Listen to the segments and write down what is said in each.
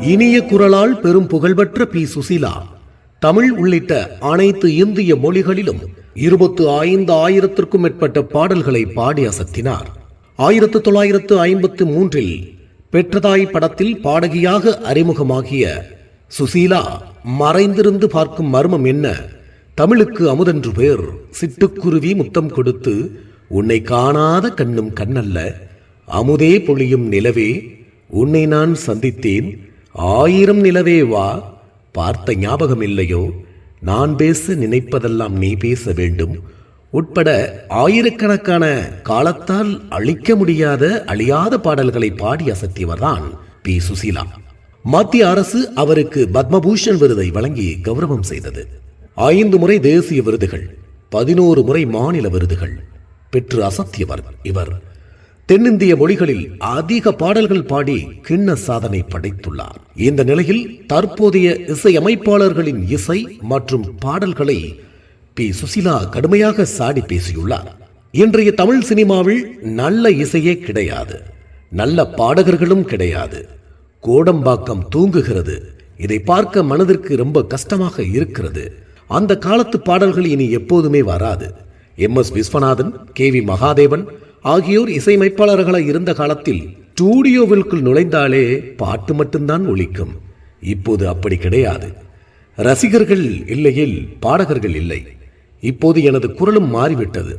இனிய குரலால் பெரும் புகழ்பெற்ற பி. சுசீலா. தமிழ் உள்ளிட்ட அனைத்து இந்திய மொழிகளிலும் இருபத்து ஐந்து ஆயிரத்திற்கும் மேற்பட்ட பாடல்களை பாடி அசத்தினார். ஆயிரத்து தொள்ளாயிரத்து ஐம்பத்து மூன்றில் பெற்றதாய் படத்தில் பாடகியாக அறிமுகமாகிய சுசீலா மறைந்திருந்து பார்க்கும் மர்மம் என்ன? தமிழுக்கு அமுதென்று பேர் சிட்டுக்குருவி முத்தம் கொடுத்து உன்னை காணாத கண்ணும் கண்ணல்ல அமுதே பொழியும் நிலவே உன்னை நான் சந்தித்தேன் ஆயிரம் நிலவே வா பார்த்த ஞாபகம் இல்லையோ நான் பேச நினைப்பதெல்லாம் நீ பேச வேண்டும். உட்பட ஆயிரக்கணக்கான காலத்தால் அழிக்க முடியாத அழியாத பாடல்களை பாடி அசத்தியவர்தான் பி. சுசீலா. மத்திய அரசு அவருக்கு பத்மபூஷன் விருதை வழங்கி கௌரவம் செய்தது. ஐந்து முறை தேசிய விருதுகள் பதினோரு முறை மாநில விருதுகள் பெற்று அசத்தியவர் இவர். தென்னிந்திய மொழிகளில் அதிக பாடல்கள் பாடி கிண்ண சாதனை படைத்துள்ளார். இந்த நிலையில் தற்போதைய இசையமைப்பாளர்களின் இசை மற்றும் பாடல்களை பி. சுசிலா கடுமையாக சாடி பேசியுள்ளார். இன்றைய தமிழ் சினிமாவில் நல்ல இசையே கிடையாது. நல்ல பாடகர்களும் கிடையாது. கோடம்பாக்கம் தூங்குகிறது. இதை பார்க்க மனதிற்கு ரொம்ப கஷ்டமாக இருக்கிறது. அந்த காலத்து பாடல்கள் இனி எப்போதுமே வராது. M. S. Viswanathan K. V. Mahadevan ஆகியோர் இசையமைப்பாளர்களாக இருந்த காலத்தில் ஸ்டூடியோவிற்குள் நுழைந்தாலே பாட்டு மட்டும்தான் ஒழிக்கும் இப்போது அப்படி கிடையாது. ரசிகர்கள் இல்லையில் பாடகர்கள் இல்லை. இப்போது எனது குரலும் மாறிவிட்டது.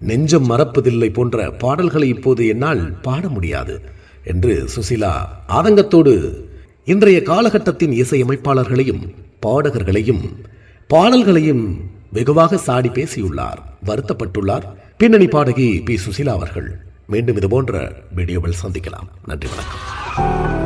நெஞ்சம் மறப்பதில்லை போன்ற பாடல்களை இப்போது என்னால் பாட முடியாது என்று சுசிலா ஆதங்கத்தோடு இன்றைய காலகட்டத்தின் இசையமைப்பாளர்களையும் பாடகர்களையும் பாடல்களையும் வெகுவாக சாடி பேசியுள்ளார் வருத்தப்பட்டுள்ளார். பின்னணி பாடகி பி. சுசிலா அவர்கள். மீண்டும் இதுபோன்ற வீடியோவில் சந்திக்கலாம். நன்றி வணக்கம்.